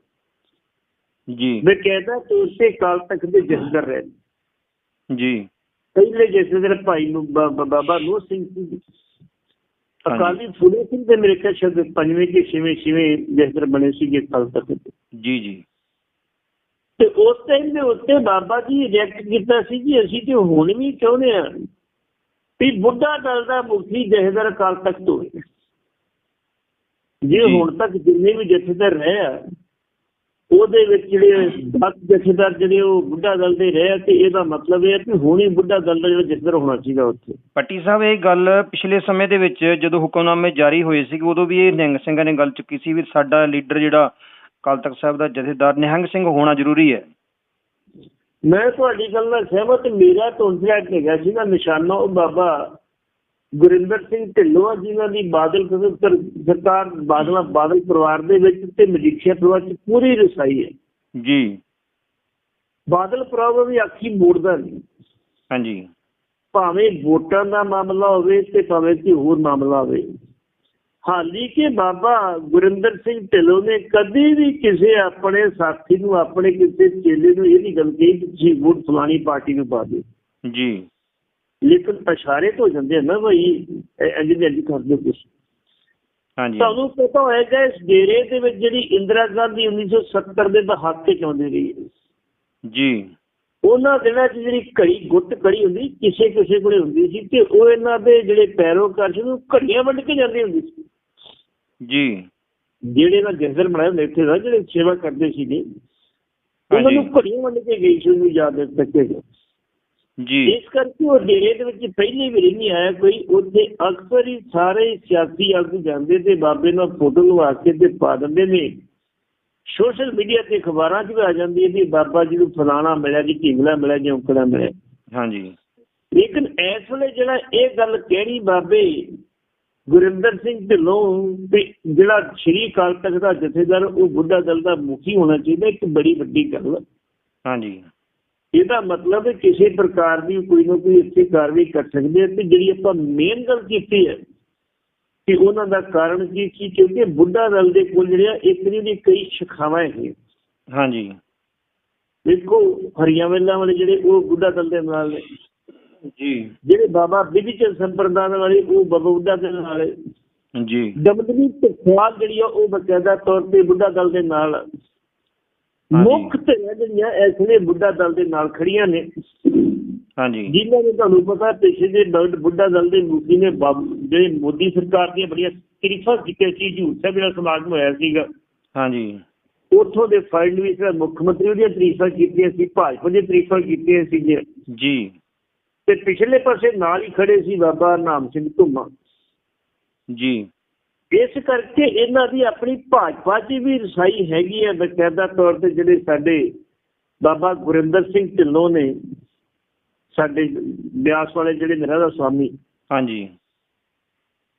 ਜੀ। ਮੈਂ ਕਹਿੰਦਾ ਕਿ ਉਸੇ ਕਾਲ ਤੱਕ ਦੇ ਜਥੇਦਾਰ ਰਹੇ ਨੇ। ਜੀ। ਪਹਿਲੇ ਜਥੇਦਾਰ ਭਾਈ ਨੂੰ ਬਾਬਾ ਨੂਰ ਸਿੰਘ ਸੀ। ਅਕਾਲੀ ਫੂਲੇ ਸਿੰਘ ਦੇ ਮੇਰੇ ਖਿਆਲ ਸ਼ਾਇਦ ਪੰਜਵੇਂ ਕਿ ਛੇਵੇਂ ਛੇਵੇਂ ਜਥੇਦਾਰ ਬਣੇ ਸੀਗੇ ਕਾਲ ਤੱਕ ਜੀ ਜੀ। ਤੇ ਉਸ ਟਾਈਮ ਦੇ ਉੱਤੇ ਬਾਬਾ ਜੀ ਰਿਐਕਟ ਕੀਤਾ ਸੀ ਜੀ ਅਸੀਂ ਤੇ ਹੁਣ ਵੀ ਚਾਹੁੰਦੇ ਆ ਵੀ ਬੁੱਢਾ ਦਲ ਦਾ ਮੁਖੀ ਜਥੇਦਾਰ ਅਕਾਲ ਤਖਤ ਹੋਵੇ ਜੇ। ਹੁਣ ਤੱਕ ਜਿੰਨੇ ਵੀ ਜਥੇਦਾਰ ਰਹੇ ਆ ਉਹਦੇ ਵਿੱਚ ਜਿਹੜੇ 10 ਜਥੇਦਾਰ ਜਿਹੜੇ ਉਹ ਬੁੱਢਾ ਦਲ ਦੇ ਰਹੇ ਆ ਤੇ ਇਹਦਾ ਮਤਲਬ ਇਹ ਹੈ ਕਿ ਹੁਣ ਹੀ ਬੁੱਢਾ ਦਲ ਦਾ ਜਿਹੜਾ ਜਥੇਦਾਰ ਹੋਣਾ ਚਾਹੀਦਾ ਉੱਥੇ ਪੱਟੀ ਸਾਹਿਬ ਇਹ ਗੱਲ ਪਿਛਲੇ ਸਮੇਂ ਦੇ ਵਿੱਚ ਜਦੋਂ ਹੁਕਮਨਾਮੇ ਜਾਰੀ ਹੋਏ ਸੀ ਉਦੋਂ ਵੀ ਇਹ ਨਿਹੰਗ ਸਿੰਘਾਂ ਨੇ ਗੱਲ ਚੁੱਕੀ ਸੀ ਵੀ ਸਾਡਾ ਲੀਡਰ ਜਿਹੜਾ ਅਕਾਲ ਤਖਤ ਸਾਹਿਬ ਦਾ ਜਥੇਦਾਰ ਨਿਹੰਗ ਸਿੰਘ ਹੋਣਾ ਜ਼ਰੂਰੀ ਹੈ। ਮੈਂ ਤੁਹਾਡੀ ਗੱਲ ਨਾਲ ਸਹਿਮਤ ਮੇਰਾ ਟੌਂਸਲਾ ਹੈਗਾ ਨਾ ਨਿਸ਼ਾਨਾ ਉਹ ਬਾਬਾ ਗੁਰਿੰਦਰ ਸਿੰਘ ਢਿੱਲੋਂ ਜਿਨ੍ਹਾਂ ਦੀ ਬਾਦਲ ਸਰ- ਸਰਕਾਰ ਬਾਦਲ ਬਾਦਲ ਪਰਿਵਾਰ ਦੇ ਵਿੱਚ ਤੇ ਮਜੀਠੀਆ ਪਰਿਵਾਰ ਚ ਪੂਰੀ ਰਸਾਈ ਹੈ। ਜੀ। ਬਾਦਲ ਪਰਿਵਾਰ ਵੀ ਆਖੀ ਮੋੜਦਾ ਨਹੀਂ। ਹਾਂਜੀ। ਭਾਵੇਂ ਵੋਟਾਂ ਦਾ ਮਾਮਲਾ ਹੋਵੇ ਤੇ ਭਾਵੇਂ ਕੋਈ ਹੋਰ ਮਾਮਲਾ ਹੋਵੇ। ਹਾਲੀ ਕਿ ਬਾਬਾ ਗੁਰਿੰਦਰ ਸਿੰਘ ਢਿੱਲੋਂ ਨੇ ਕਦੀ ਵੀ ਕਿਸੇ ਆਪਣੇ ਸਾਥੀ ਨੂੰ ਆਪਣੇ ਕਿਸੇ ਚੇਲੇ ਨੂੰ ਇਹ ਨਹੀਂ ਗੱਲ ਕਹੀ ਕਿ ਤੁਸੀਂ ਵੋਟ ਫਲਾਣੀ ਪਾਰਟੀ ਨੂੰ ਪਾ ਦਿਓ। ਜੀ। ਲੇਕਿਨ ਇਸ਼ਾਰੇ ਤੋਂ ਜਾਂਦੇ ਨਾ ਭਾਈ ਇੰਜ ਦੇ ਇੰਜ ਕਰ ਦਿਓ ਕੁਛ। ਹਾਂਜੀ। ਤੁਹਾਨੂੰ ਪਤਾ ਹੋਏਗਾ ਇਸ ਡੇਰੇ ਦੇ ਵਿੱਚ ਜਿਹੜੀ ਇੰਦਰਾ ਗਾਂਧੀ 1970 ਦੇ ਦਹਾਕੇ ਚ ਆਉਂਦੀ ਰਹੀ। ਜੀ। ਉਹਨਾਂ ਦਿਨਾਂ 'ਚ ਜਿਹੜੀ ਘੜੀ ਗੁੱਟ ਕੜੀ ਹੁੰਦੀ ਕਿਸੇ ਕਿਸੇ ਕੋਲੇ ਹੁੰਦੀ ਸੀ ਤੇ ਉਹ ਇਹਨਾਂ ਦੇ ਜਿਹੜੇ ਪੈਰੋਕਾਰ ਸੀ ਉਹ ਘੜੀਆਂ ਵੱਢ ਕੇ ਜਾਂਦੇ ਹੁੰਦੇ ਸੀ। ਜੀ। ਜਿਹੜੇ ਨਾ ਜੰਗਲ ਬਣਾਏ ਹੁੰਦੇ ਇੱਥੇ ਦਾ ਜਿਹੜੇ ਸੇਵਾ ਕਰਦੇ ਸੀਗੇ ਉਹਨਾਂ ਨੂੰ। ਘੜੀਆਂ ਵੱਢ ਕੇ ਗਈ ਸੀ ਉਹਨੂੰ ਯਾਦ ਰੱਖੇ ਜੀ। ਇਸ ਕਰਕੇ ਉਹ ਡੇਰੇ ਦੇ ਵਿੱਚ ਪਹਿਲੀ ਵਾਰੀ ਨਹੀਂ ਆਇਆ ਕੋਈ ਉੱਥੇ ਅਕਸਰ ਹੀ ਸਾਰੇ ਸਿਆਸੀ ਆਗੂ ਜਾਂਦੇ ਤੇ ਬਾਬੇ ਨਾਲ ਫੋਟੋ ਲਵਾ ਕੇ ਤੇ ਪਾ ਦਿੰਦੇ ਨੇ। ਸੋਸ਼ਲ ਮੀਡੀਆ ਤੇ ਅਖਬਾਰਾਂ 'ਚ ਵੀ ਆ ਜਾਂਦੀ ਹੈ ਕਿ ਬਾਬਾ ਜੀ ਨੂੰ ਫਲਾਣਾ ਮਿਲਿਆ ਜੀ ਢਿੰਗਲਾ ਮਿਲਿਆ ਜੀ ਔਂਕੜਾ ਮਿਲਿਆ। ਹਾਂਜੀ। ਲੇਕਿਨ ਇਸ ਵੇਲੇ ਜਿਹੜਾ ਇਹ ਗੱਲ ਕਹਿਣੀ ਬਾਬੇ ਗੁਰਿੰਦਰ ਸਿੰਘ ਢਿੱਲੋਂ ਵੀ ਜਿਹੜਾ ਸ਼੍ਰੀ ਅਕਾਲ ਤਖਤ ਦਾ ਜਥੇਦਾਰ ਉਹ ਬੁੱਢਾ ਦਲ ਦਾ ਮੁਖੀ ਹੋਣਾ ਚਾਹੀਦਾ ਇੱਕ ਬੜੀ ਵੱਡੀ ਗੱਲ ਹੈ ਹਾਂਜੀ। ਇਹਦਾ ਮਤਲਬ ਹੈ ਕਿਸੇ ਪ੍ਰਕਾਰ ਦੀ ਕੋਈ ਨਾ ਕੋਈ ਇੱਥੇ ਕਾਰਵਾਈ ਕਰ ਸਕਦੇ ਤੇ ਜਿਹੜੀ ਆਪਾਂ ਮੇਨ ਗੱਲ ਕੀਤੀ ਹੈ ਕਿ ਉਹਨਾਂ ਦਾ ਕਾਰਨ ਕੀ ਸੀ ਕਿਉਂਕਿ ਬੁੱਢਾ ਦਲ ਦੇ ਕੋਲ ਜਿਹੜਿਆ ਇੱਕ ਨਹੀਂ ਦੀ ਕਈ ਸ਼ਾਖਾਵਾਂ ਹੈਗੀਆਂ। ਹਾਂਜੀ। ਦੇਖੋ ਹਰੀਆਂਵੇਲਾ ਵਾਲੇ ਜਿਹੜੇ ਉਹ ਬੁੱਢਾ ਦਲ ਦੇ ਨਾਲ ਨੇ। ਜੀ। ਜਿਹੜੇ ਬਾਬਾ ਬਿਧੀਚੰਦ ਸੰਪਰਦਾਨ ਵਾਲੇ ਉਹ ਬਾਬਾ ਬੁੱਢਾ ਦਲ ਨਾਲ। ਜੀ। ਦਮਦਮੀ ਟਕਸਾਲ ਜਿਹੜੀ ਆ ਉਹ ਬਕਾਇਦਾ ਤੌਰ ਤੇ ਬੁੱਢਾ ਦਲ ਦੇ ਨਾਲ। ਮੁੱਖ ਧਿਰਾਂ ਜਿਹੜੀਆਂ ਇਸ ਵੇਲੇ ਬੁੱਢਾ ਦਲ ਦੇ ਨਾਲ ਖੜੀਆਂ ਨੇ। ਹਾਂਜੀ। ਜਿਨ੍ਹਾਂ ਨੇ ਤੁਹਾਨੂੰ ਪਤਾ ਪਿਛਲੇ ਦੇ ਦਲ ਬੁੱਢਾ ਦਲ ਦੇ ਮੁਖੀ ਨੇ ਜਿਹੜੇ ਮੋਦੀ ਸਰਕਾਰ ਦੀਆਂ ਬੜੀਆਂ ਤਰੀਫਾਂ ਕੀਤੀਆਂ ਸੀ ਝੂਠ ਸਾਹਿਬ ਜਿਹੜਾ ਸਮਾਗਮ ਹੋਇਆ ਸੀਗਾ। ਹਾਂਜੀ। ਉੱਥੋਂ ਦੇ ਫੜਨਵੀਸ ਦਾ ਮੁੱਖ ਮੰਤਰੀ ਉਹਦੀਆਂ ਤਰੀਫਾਂ ਕੀਤੀਆਂ ਸੀ ਭਾਜਪਾ ਦੀਆਂ ਤਰੀਫਾਂ ਕੀਤੀਆਂ ਸੀਗੀਆਂ। ਜੀ। ਤੇ ਪਿਛਲੇ ਪਾਸੇ ਨਾਲ ਹੀ ਖੜੇ ਸੀ ਬਾਬਾ ਨਾਮ ਸਿੰਘ ਧੁੰਮਾ। ਜੀ। ਇਸ ਕਰਕੇ ਇਹਨਾਂ ਦੀ ਆਪਣੀ ਭਾਜਪਾ 'ਚ ਵੀ ਰਸਾਈ ਹੈਗੀ ਹੈ ਬਕਾਇਦਾ ਤੌਰ ਤੇ ਜਿਹੜੇ ਸਾਡੇ ਬਾਬਾ ਗੁਰਿੰਦਰ ਸਿੰਘ ਢਿੱਲੋਂ ਨੇ ਸਾਡੇ ਬਿਆਸ ਵਾਲੇ ਜਿਹੜੇ ਨਿਰਾ ਦਾ ਸਵਾਮੀ। ਹਾਂਜੀ।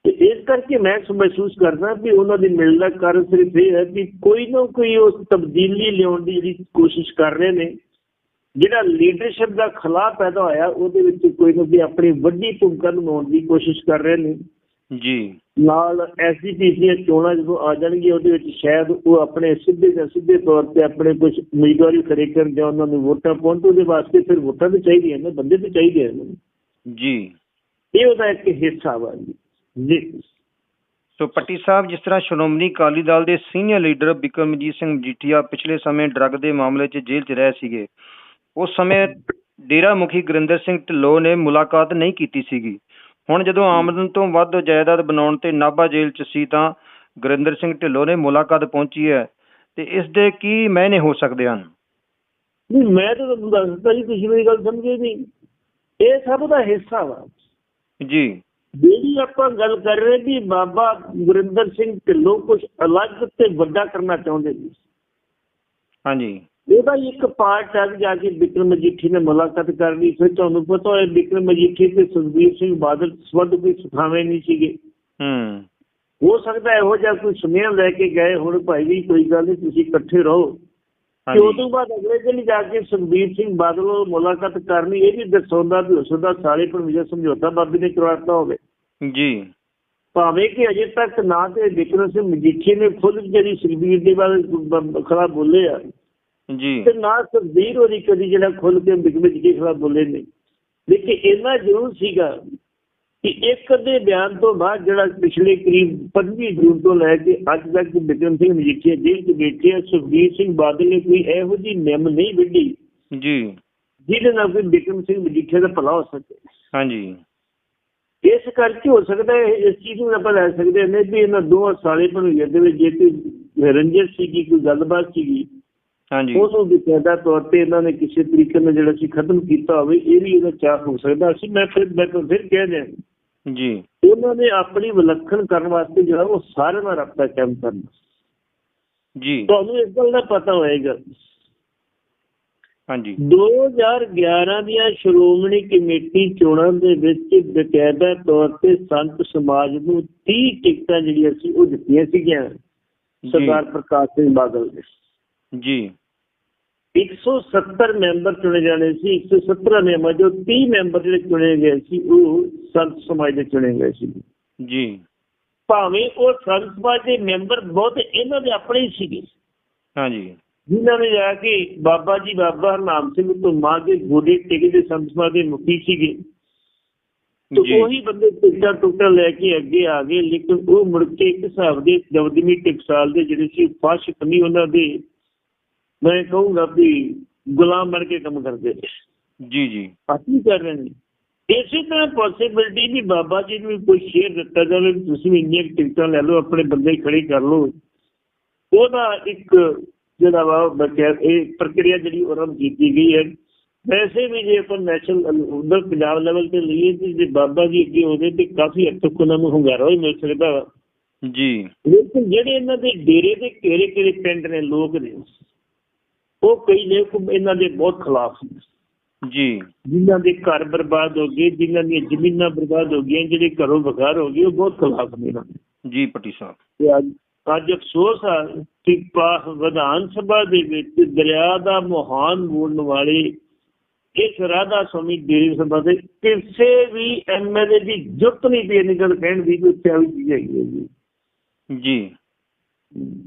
ਤੇ ਇਸ ਕਰਕੇ ਮੈਂ ਮਹਿਸੂਸ ਕਰਦਾ ਵੀ ਉਹਨਾਂ ਦੀ ਮਿਲਣ ਦਾ ਕਾਰਨ ਸਿਰਫ ਇਹ ਹੈ ਕਿ ਕੋਈ ਨਾ ਕੋਈ ਉਸ ਤਬਦੀਲੀ ਲਿਆਉਣ ਦੀ ਜਿਹੜੀ ਕੋਸ਼ਿਸ਼ ਕਰ ਰਹੇ ਨੇ ਜਿਹੜਾ ਲੀਡਰਸ਼ਿਪ ਦਾ ਖਲਾ ਪੈਦਾ ਹੋਇਆ ਉਹਦੇ ਵਿੱਚ ਕੋਈ ਨਾ ਕੋਈ ਆਪਣੀ ਵੱਡੀ ਭੂਮਿਕਾ ਨਿਭਾਉਣ ਦੀ ਕੋਸ਼ਿਸ਼ ਕਰ ਰਹੇ ਨੇ। ਜੀ। ਨਾਲ ਐਸਜੀਪੀਸੀ ਦੀਆਂ ਚੋਣਾਂ ਜਦੋਂ ਆ ਜਾਣਗੀਆਂ ਉਹਦੇ ਵਿੱਚ ਸ਼ਾਇਦ ਉਹ ਆਪਣੇ ਸਿੱਧੇ ਜਾਂ ਸਿੱਧੇ ਤੌਰ ਤੇ ਆਪਣੇ ਕੁਝ ਉਮੀਦਵਾਰੀ ਖੜੇ ਕਰਨ ਜਾਂ ਉਹਨਾਂ ਨੂੰ ਵੋਟਾਂ ਪਾਉਣ ਤੇ ਉਹਦੇ ਵਾਸਤੇ ਫਿਰ ਵੋਟਾਂ ਤੇ ਚਾਹੀਦੀਆਂ ਨੇ ਬੰਦੇ ਤੇ ਚਾਹੀਦੇ ਨੇ। ਜੀ। ਇਹ ਉਹਦਾ ਇੱਕ ਹਿੱਸਾ ਵਾ ਜੀ। ਜੀ। ਸੋ ਪੱਟੀ ਸਾਹਿਬ ਜਿਸ ਤਰ੍ਹਾਂ ਸ਼੍ਰੋਮਣੀ ਅਕਾਲੀ ਦਲ ਦੇ ਸੀਨੀਅਰ ਲੀਡਰ ਬਿਕਰਮਜੀਤ ਸਿੰਘ ਮਜੀਠੀਆ ਪਿਛਲੇ ਸਮੇਂ ਡਰੱਗ ਦੇ ਮਾਮਲੇ 'ਚ ਜੇਲ੍ਹ 'ਚ ਰਹੇ ਸੀਗੇ ਉਸ ਸਮੇਂ ਡੇਰਾ ਮੁਖੀ ਗੁਰਿੰਦਰ ਸਿੰਘ ਢਿੱਲੋਂ ਨੇ ਮੁਲਾਕਾਤ ਨਹੀਂ ਕੀਤੀ ਸੀਗੀ। ਹੁਣ ਜਦੋਂ ਆਮਦਨ ਤੋਂ ਵੱਧ ਜਾਇਦਾਦ ਬਣਾਉਣ ਤੇ ਨਾਭਾ ਜੇਲ੍ਹ 'ਚ ਸੀ ਤਾਂ ਗੁਰਿੰਦਰ ਸਿੰਘ ਢਿੱਲੋਂ ਨੇ ਮੁਲਾਕਾਤ ਪਹੁੰਚੀ ਹੈ ਤੇ ਇਸ ਦੇ ਕੀ ਮਾਇਨੇ ਹੋ ਸਕਦੇ ਹਨ? ਨਹੀਂ ਮੈਂ ਤਾਂ ਤੁਹਾਨੂੰ ਦੱਸ ਦਿੱਤਾ ਜੀ ਤੁਸੀਂ ਮੇਰੀ ਗੱਲ ਸਮਝੇ ਨਹੀਂ। ਇਹ ਸਭ ਦਾ ਹਿੱਸਾ ਵਾ। ਜੀ। ਜਿਹੜੀ ਆਪਾਂ ਗੱਲ ਕਰ ਰਹੇ ਵੀ ਬਾਬਾ ਗੁਰਿੰਦਰ ਸਿੰਘ ਢਿੱਲੋਂ ਕੁਝ ਅਲੱਗ ਤੇ ਵੱਡਾ ਕਰਨਾ ਚਾਹੁੰਦੇ ਸੀ। ਹਾਂਜੀ। ਇਹਦਾ ਹੀ ਇੱਕ ਪਾਰਟ ਹੈ ਜਾ ਕੇ ਵਿਕਰਮ ਮਜੀਠੀ ਨੇ ਮੁਲਾਕਾਤ ਕਰ ਲਈ ਫਿਰ ਤੁਹਾਨੂੰ ਪਤਾ ਹੈ ਵਿਕਰਮ ਮਜੀਠੀ ਤੇ ਸੁਖਬੀਰ ਸਿੰਘ ਬਾਦਲ ਸਬੰਧ ਕੋਈ ਸੁਖਾਵੇਂ ਨਹੀਂ ਸੀਗੇ। ਹੂੰ। ਹੋ ਸਕਦਾ ਇਹੋ ਜਿਹਾ ਕੋਈ ਸੁਨੇਹਾ ਲੈ ਕੇ ਗਏ ਹੁਣ ਭਾਈ ਵੀ ਕੋਈ ਗੱਲ ਨਹੀਂ ਤੁਸੀਂ ਇਕੱਠੇ ਰਹੋ। ਤੇ ਉਸ ਤੋਂ ਬਾਅਦ ਅਗਲੇ ਦਿਨ ਜਾ ਕੇ ਸੁਖਬੀਰ ਸਿੰਘ ਬਾਦਲ ਨਾਲ ਮੁਲਾਕਾਤ ਕਰਨੀ ਇਹ ਵੀ ਦਰਸਾਉਂਦਾ ਵੀ ਹੋ ਸਕਦਾ ਸਾਰੇ ਪਰਮਿਸ਼ਨ ਸਮਝੌਤਾ ਬਾਬੇ ਨੇ ਕਰਵਾਤਾ ਹੋਵੇ। ਜੀ। ਭਾਵੇਂ ਕਿ ਅਜੇ ਤੱਕ ਨਾ ਤੇ ਵਿਕਰਮ ਸਿੰਘ ਮਜੀਠੀ ਨੇ ਖੁਦ ਜਿਹੜੀ ਸੁਖਬੀਰ ਦੇ ਬਾਰੇ ਖਿਲਾਫ ਬੋਲੇ ਆ ਜੀ। ਤੇ ਨਾ ਸੁਖਬੀਰ ਹੋਰੀ ਕਦੀ ਜਿਹੜਾ ਖੁੱਲ ਕੇ ਵਿਕਰਮ ਮਜੀਠੀ ਖਿਲਾਫ ਬੋਲੇ ਨਹੀਂ। ਲੇਕਿਨ ਇੰਨਾ ਜ਼ਰੂਰ ਸੀਗਾ ਕਿ ਇੱਕ ਅੱਧੇ ਬਿਆਨ ਤੋਂ ਬਾਅਦ ਜਿਹੜਾ ਪਿਛਲੇ ਕਰੀਬ 25 ਜੂਨ ਤੋਂ ਲੈ ਕੇ ਅੱਜ ਤੱਕ ਵਿਕਰਮ ਸਿੰਘ ਮਜੀਠੀਆ ਜੇਲ੍ਹ 'ਚ ਬੈਠੇ ਆ ਸੁਖਬੀਰ ਸਿੰਘ ਬਾਦਲ ਨੇ ਕੋਈ ਇਹੋ ਜਿਹੀ ਨਿਯਮ ਨਹੀਂ ਵਿੱਢੀ ਜੀ। ਜਿਹਦੇ ਨਾਲ ਕੋਈ ਵਿਕਰਮ ਸਿੰਘ ਮਜੀਠੀਆ ਦਾ ਭਲਾ ਹੋ ਸਕੇ। ਹਾਂਜੀ। ਇਸ ਕਰਕੇ ਹੋ ਸਕਦਾ ਹੈ ਇਸ ਚੀਜ਼ ਨੂੰ ਆਪਾਂ ਲੈ ਸਕਦੇ ਨੇ ਵੀ ਇਹਨਾਂ ਦੋਹਾਂ ਸਾਲੇ ਭਣੋਈਏ ਦੇ ਵਿੱਚ ਜੇ ਕੋਈ ਰੰਜਿਸ਼ ਸੀਗੀ ਕੋਈ ਗੱਲਬਾਤ ਸੀਗੀ ਹਾਂਜੀ। ਉਸ ਨੂੰ ਬਕਾਇਦਾ ਤੌਰ ਤੇ ਇਹਨਾਂ ਨੇ ਕਿਸੇ ਤਰੀਕੇ ਨਾਲ ਜਿਹੜਾ ਸੀ ਖਤਮ ਕੀਤਾ ਹੋਵੇ ਇਹ ਵੀ ਇਹਦਾ ਚਾਹ ਹੋ ਸਕਦਾ। ਅਸੀਂ ਮੈਂ ਫਿਰ ਮੈਂ ਫਿਰ ਕਹਿ ਦਿਆਂ ਜੀ। ਉਹਨਾਂ ਨੇ ਆਪਣੀ ਵਿਲੱਖਣ ਕਰਨ ਵਾਸਤੇ ਜਿਹੜਾ ਉਹ ਸਾਰੇ ਨਾਲ ਰابطਾ ਕਾਇਮ ਕਰਨਾ। ਜੀ। ਤੁਹਾਨੂੰ ਇਸ ਗੱਲ ਦਾ ਪਤਾ ਹੋਏਗਾ। ਹਾਂਜੀ। 2011 ਦੀਆਂ ਸ਼੍ਰੋਮਣੀ ਕਮੇਟੀ ਚੋਣਾਂ ਦੇ ਵਿੱਚ ਬਕਾਇਦਾ ਤੌਰ ਤੇ ਸੰਤ ਸਮਾਜ ਨੂੰ 30 ਟਿਕਟਾਂ ਜਿਹੜੀਆਂ ਸੀ ਉਹ ਦਿੱਤੀਆਂ ਸੀਗੀਆਂ। ਸਰਦਾਰ ਪ੍ਰਕਾਸ਼ ਸਿੰਘ ਬਾਦਲ ਨੇ। ਜੀ। 170 ਮੈਂਬਰ ਚੁਣੇ ਜਾਣੇ ਸੀ 117 ਮੈਂਬਰ ਜੋ 30 ਮੈਂਬਰ ਜਿਹੜੇ ਚੁਣੇ ਗਏ ਸੀ ਉਹ ਸੰਤ ਸਮਾਜ ਦੇ ਚੁਣੇ ਗਏ ਸੀ। ਜੀ। ਭਾਵੇਂ ਉਹ ਸੰਤ ਸਮਾਜ ਦੇ ਮੈਂਬਰ ਬਹੁਤ ਇਹਨਾਂ ਦੇ ਆਪਣੇ ਹੀ ਸੀਗੇ। ਹਾਂਜੀ। ਜਿਨ੍ਹਾਂ ਨੇ ਜਾ ਕੇ ਬਾਬਾ ਜੀ ਬਾਬਾ ਹਰਨਾਮ ਸਿੰਘ ਤੋਂ ਮਾਂ ਦੇ ਗੋਡੇ ਟਿਕੇ ਦੇ ਸੰਤ ਸਮਾਜ ਦੇ ਮੁਖੀ ਸੀਗੇ। ਤੇ ਉਹੀ ਬੰਦੇ ਟਿਕਟਾਂ ਟੁਕਟਾਂ ਲੈ ਕੇ ਅੱਗੇ ਆ ਗਏ ਲੇਕਿਨ ਉਹ ਮੁੜ ਕੇ ਇੱਕ ਹਿਸਾਬ ਦੇ ਦਵਦਮੀ ਟਕਸਾਲ ਦੇ ਜਿਹੜੇ ਸੀ ਫਾਸ਼ ਨਹੀਂ ਉਹਨਾਂ ਦੇ ਮੈਂ ਕਹੂੰਗਾ ਵੀ ਗੁਲਾਮ ਬਣ ਕੇ ਕੰਮ ਕਰਦੇ ਜੀ ਜੀ। ਅਸੀਂ ਕਰ ਰਹੇ ਨੇ। ਇਸੇ ਤਰ੍ਹਾਂ ਪੋਸਿਬਿਲਿਟੀ ਵੀ ਬਾਬਾ ਜੀ ਨੂੰ ਕੋਈ ਸ਼ੇਅਰ ਦਿੱਤਾ ਜਾਵੇ ਤੁਸੀਂ ਇੰਨੀਆਂ ਟਿਕਟਾਂ ਲੈ ਲਓ ਆਪਣੇ ਬੰਦੇ ਖੜੇ ਕਰ ਲਓ। ਉਹਦਾ ਇੱਕ ਜਿਹੜਾ ਵਾ ਬੱਚਿਆ ਇਹ ਪ੍ਰਕਿਰਿਆ ਜਿਹੜੀ ਆਰੰਭ ਕੀਤੀ ਗਈ ਹੈ। ਵੈਸੇ ਵੀ ਜੇ ਆਪਾਂ ਨੈਸ਼ਨਲ ਉਧਰ ਪੰਜਾਬ ਲੈਵਲ ਤੇ ਲਈਏ ਤੇ ਜੇ ਬਾਬਾ ਜੀ ਅੱਗੇ ਉਹਦੇ ਤੇ ਕਾਫੀ ਹੱਦ ਤੱਕ ਉਹਨਾਂ ਨੂੰ ਹੁੰਗਾਰਾ ਵੀ ਮਿਲ ਸਕਦਾ ਜੀ। ਲੇਕਿਨ ਜਿਹੜੇ ਇਹਨਾਂ ਦੇ ਡੇਰੇ ਦੇ ਘੇਰੇ ਘੇਰੇ ਪਿੰਡ ਨੇ ਲੋਕ ਨੇ ਉਹ ਕਈ ਲੋਕ ਇਹਨਾਂ ਦੇ ਬਹੁਤ ਖਿਲਾਫ ਨੇ। ਜੀ। ਜਿਨ੍ਹਾਂ ਦੇ ਘਰ ਬਰਬਾਦ ਹੋ ਗਏ ਜਿਨ੍ਹਾਂ ਦੀਆਂ ਜ਼ਮੀਨਾਂ ਬਰਬਾਦ ਹੋ ਗਈਆਂ ਜਿਹੜੇ ਘਰੋਂ ਬਗਾਰ ਹੋ ਗਏ ਉਹ ਬਹੁਤ ਖਿਲਾਫ ਨੇ ਦੇ। ਜੀ ਪੱਟੀ ਸਾਹਿਬ। ਤੇ ਅੱਜ ਅੱਜ ਅਫਸੋਸ ਆ ਕਿ ਵਿਧਾਨ ਸਭਾ ਦੇ ਵਿੱਚ ਦਰਿਆ ਦਾ ਮਹਾਨ ਬੋਲਣ ਵਾਲੇ ਇਸ ਰਾਧਾ ਸਵਾਮੀ ਡੇਰੀ ਸਭਾ ਦੇ ਕਿਸੇ ਵੀ ਐਮਐਲਏ ਦੀ ਜੁਰਤ ਨਹੀਂ ਪਈ ਇੰਨੀ ਗੱਲ ਕਹਿਣ ਦੀ ਕਿ ਉੱਥੇ ਆਹੀ ਚੀਜ਼ ਹੈਗੀ। ਜੀ। ਜੀ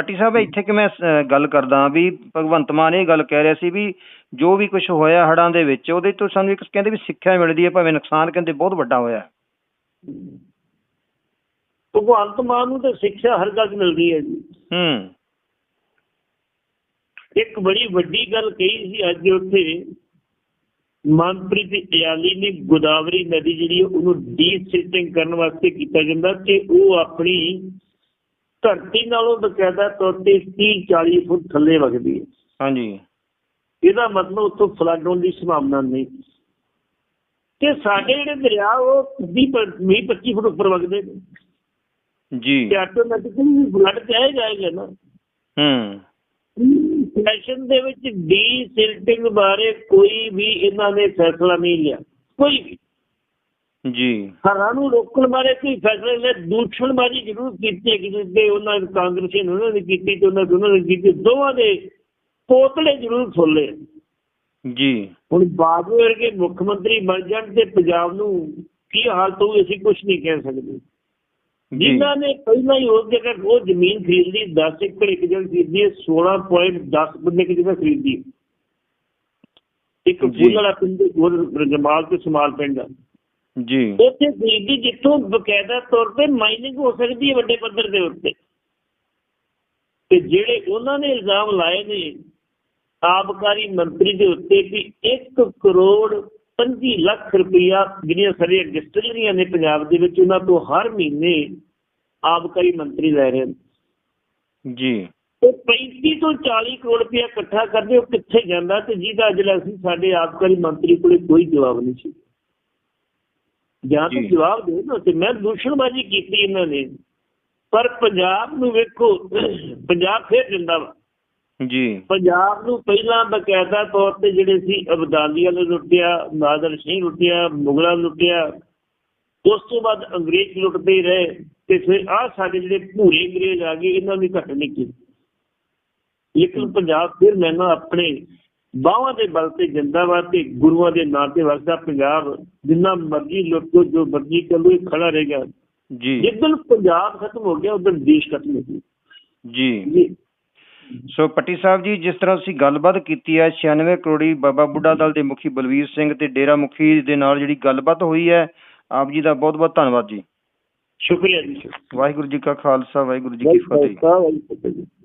ਪੱਟੀ ਸਾਹਿਬ ਇੱਥੇ ਕਿ ਮੈਂ ਅਹ, ਗੱਲ ਕਰਦਾ ਵੀ ਭਗਵੰਤ ਮਾਨ ਇਹ ਗੱਲ ਕਹਿ ਰਿਹਾ ਸੀ ਵੀ ਜੋ ਵੀ ਕੁਝ ਹੋਇਆ ਹੜਾਂ ਦੇ ਵਿੱਚ ਉਹਦੇ ਤੋਂ ਸਾਨੂੰ ਇੱਕ ਕਹਿੰਦੇ ਵੀ ਸਿੱਖਿਆ ਮਿਲਦੀ ਹੈ ਭਾਵੇਂ ਨੁਕਸਾਨ ਕਹਿੰਦੇ ਬਹੁਤ ਵੱਡਾ ਹੋਇਆ ਭਗਵੰਤ ਮਾਨ ਨੂੰ ਤਾਂ ਸਿੱਖਿਆ ਹਰ ਗੱਲ 'ਚ ਮਿਲਦੀ ਹੈ ਜੀ। ਹੂੰ। ਇੱਕ ਬੜੀ ਵੱਡੀ ਗੱਲ ਕਹੀ ਸੀ ਅੱਜ ਉੱਥੇ ਮਨਪ੍ਰੀਤ ਇਆਲੀ ਨੇ ਗੋਦਾਵਰੀ ਨਦੀ ਜਿਹੜੀ ਹੈ ਉਹਨੂੰ ਡੀਸਿਲਟਿੰਗ ਕਰਨ ਵਾਸਤੇ ਕੀਤਾ ਜਾਂਦਾ ਕਿ ਉਹ ਆਪਣੀ ਧਰਤੀ ਨਾਲੋਂ ਬਕਾਇਦਾ ਤੌਰ ਤੇ 30 40 ਫੁੱਟ ਥੱਲੇ ਵਗਦੀ ਹੈ। ਹਾਂਜੀ। ਇਹਦਾ ਮਤਲਬ ਉੱਥੋਂ ਫਲੱਡ ਹੋਣ ਦੀ ਸੰਭਾਵਨਾ ਨਹੀਂ। ਤੇ ਸਾਡੇ ਜਿਹੜੇ ਦਰਿਆ ਉਹ 20 20 25 ਫੁੱਟ ਉੱਪਰ ਵਗਦੇ ਨੇ। ਜੀ। ਤੇ ਆਟੋਮੈਟਿਕਲੀ ਫਲੱਡ ਤੇ ਆਏ ਜਾਏਗਾ ਨਾ। ਹੂੰ। ਸੈਸ਼ਨ ਦੇ ਵਿੱਚ ਡੀਸਿਲਟਿੰਗ ਬਾਰੇ ਕੋਈ ਵੀ ਇਹਨਾਂ ਨੇ ਫੈਸਲਾ ਨਹੀਂ ਲਿਆ। ਕੋਈ ਵੀ। ਜੀ ਹਰਾਂ ਨੂੰ ਰੋਕਣ ਬਾਰੇ ਕੋਈ ਫੈਸਲਾ ਲਿਆ ਦੂਸ਼ਣਬਾਜ਼ੀ ਜ਼ਰੂਰ ਕੀਤੀ ਕਿਸੇ ਤੇ ਉਹਨਾਂ ਨੇ ਕਾਂਗਰਸੀ ਨੇ ਉਹਨਾਂ ਨੇ ਕੀਤੀ ਤੇ ਉਹਨਾਂ ਦੋਨਾਂ ਨੇ ਕੀਤੀ ਦੋਵਾਂ ਦੇ ਪੋਤਲੇ ਜ਼ਰੂਰ ਖੋਲੇ ਜੀ ਹੁਣ ਬਾਜੂ ਵਰਗੇ ਮੁੱਖ ਮੰਤਰੀ ਬਣ ਜਾਣ ਤੇ ਪੰਜਾਬ ਨੂੰ ਕੀ ਹਾਲਤ ਹੋਊ ਅਸੀਂ ਕੁਝ ਨਹੀਂ ਕਹਿ ਸਕਦੇ ਜਿਨ੍ਹਾਂ ਨੇ ਪਹਿਲਾਂ ਹੀ ਉਸ ਜਗ੍ਹਾ ਉਹ ਜ਼ਮੀਨ ਖਰੀਦ ਲਈ 10 ਏਕੜ ਇੱਕ ਜਗ੍ਹਾ ਖਰੀਦੀ ਹੈ 16.10 ਬੰਦੇ ਕਿ ਜਗ੍ਹਾ ਖਰੀਦੀ। ਇੱਕ। ਫੂਲ ਵਾਲਾ ਪਿੰਡ ਹੋਰ ਜਮਾਲ ਤੇ ਸਮਾਲ ਪਿੰਡ ਆ। ਜੀ। ਉੱਥੇ ਖਰੀਦੀ ਜਿੱਥੋਂ ਬਕਾਇਦਾ ਤੌਰ ਤੇ ਮਾਈਨਿੰਗ ਹੋ ਸਕਦੀ ਹੈ ਵੱਡੇ ਪੱਧਰ ਦੇ ਉੱਤੇ। ਤੇ ਜਿਹੜੇ ਉਹਨਾਂ ਨੇ ਇਲਜ਼ਾਮ ਲਾਏ ਨੇ ਆਬਕਾਰੀ ਮੰਤਰੀ ਦੇ ਉੱਤੇ ਵੀ 1 ਕਰੋੜ 25 ਲੱਖ ਰੁਪਇਆ ਜਿਹੜੀਆਂ ਸਾਰੀਆਂ ਡਿਸਟਿਲਰੀਆਂ ਨੇ ਪੰਜਾਬ ਦੇ ਵਿੱਚ ਉਹਨਾਂ ਤੋਂ ਹਰ ਮਹੀਨੇ ਆਬਕਾਰੀ ਮੰਤਰੀ ਲੈ ਰਹੇ ਨੇ। ਜੀ। ਉਹ 35 ਤੋਂ 40 ਕਰੋੜ ਰੁਪਇਆ ਇਕੱਠਾ ਕਰਦੇ ਉਹ ਕਿੱਥੇ ਜਾਂਦਾ ਤੇ ਜਿਹਦਾ ਅਜਲਾ ਸੀ ਸਾਡੇ ਆਬਕਾਰੀ ਮੰਤਰੀ ਕੋਲੇ ਕੋਈ ਜਵਾਬ ਨਹੀਂ ਸੀ। ਜਾਂ ਤਾਂ। ਜਵਾਬ ਦੇ ਨਾ ਤੇ ਮੈਂ ਦੂਸ਼ਣਬਾਜ਼ੀ ਕੀਤੀ ਇਹਨਾਂ ਨੇ। ਪਰ ਪੰਜਾਬ ਨੂੰ ਵੇਖੋ ਪੰਜਾਬ ਫੇਰ ਜਿੰਦਾ ਵਾ। ਜੀ। ਪੰਜਾਬ ਨੂੰ ਪਹਿਲਾਂ ਬਕਾਇਦਾ ਤੌਰ ਤੇ ਜਿਹੜੇ ਸੀ ਅਬਦਾਲੀਆਂ ਨੇ ਲੁੱਟਿਆ ਨਾਦਰ ਸਿੰਘ ਲੁੱਟਿਆ ਮੁਗਲਾਂ ਨੇ ਲੁੱਟਿਆ। ਉਸ ਤੋਂ ਬਾਅਦ ਅੰਗਰੇਜ਼ ਲੁੱਟਦੇ ਰਹੇ ਤੇ ਫਿਰ ਆਹ ਸਾਡੇ ਜਿਹੜੇ ਭੂਰੇ ਅੰਗਰੇਜ਼ ਆ ਗਏ ਇਹਨਾਂ ਦੀ ਘਟ ਨਹੀਂ ਕੀਤੀ। ਲੇਕਿਨ ਪੰਜਾਬ ਫਿਰ ਮੈਨੂੰ ਆਪਣੇ ਬਾਹਾਂ ਦੇ ਬਲ ਤੇ ਜਿੰਦਾ ਵਾ ਤੇ ਗੁਰੂਆਂ ਦੇ ਨਾਂ ਤੇ ਵਸਦਾ ਪੰਜਾਬ ਜਿੰਨਾ ਮਰਜ਼ੀ ਲੁੱਟੋ ਜੋ ਮਰਜ਼ੀ ਕਰੋ ਇਹ ਖੜਾ ਰਹੇਗਾ ਜੀ। ਜਿੱਦਣ ਪੰਜਾਬ ਖਤਮ ਹੋ ਗਿਆ ਉਦੋਂ ਦੇਸ਼ ਖਤਮ ਹੋ ਗਿਆ। ਜੀ। ਸੋ ਪੱਟੀ ਸਾਹਿਬ ਜੀ ਜਿਸ ਤਰ੍ਹਾਂ ਤੁਸੀਂ ਗੱਲਬਾਤ ਕੀਤੀ ਹੈ 96 ਕਰੋੜੀ ਬਾਬਾ ਬੁੱਢਾ ਦਲ ਦੇ ਮੁਖੀ ਬਲਵੀਰ ਸਿੰਘ ਤੇ ਡੇਰਾ ਮੁਖੀ ਦੇ ਨਾਲ ਜਿਹੜੀ ਗੱਲਬਾਤ ਹੋਈ ਹੈ ਆਪ ਜੀ ਦਾ ਬਹੁਤ ਬਹੁਤ ਧੰਨਵਾਦ ਜੀ। ਸ਼ੁਕਰੀਆ ਜੀ। ਵਾਹਿਗੁਰੂ ਜੀ ਕਾ ਖਾਲਸਾ ਵਾਹਿਗੁਰੂ ਜੀ ਕੀ ਫਤਿਹ। ਵਾਹਿਗੁਰੂ ਜੀ ਕੀ ਫਤਿਹ।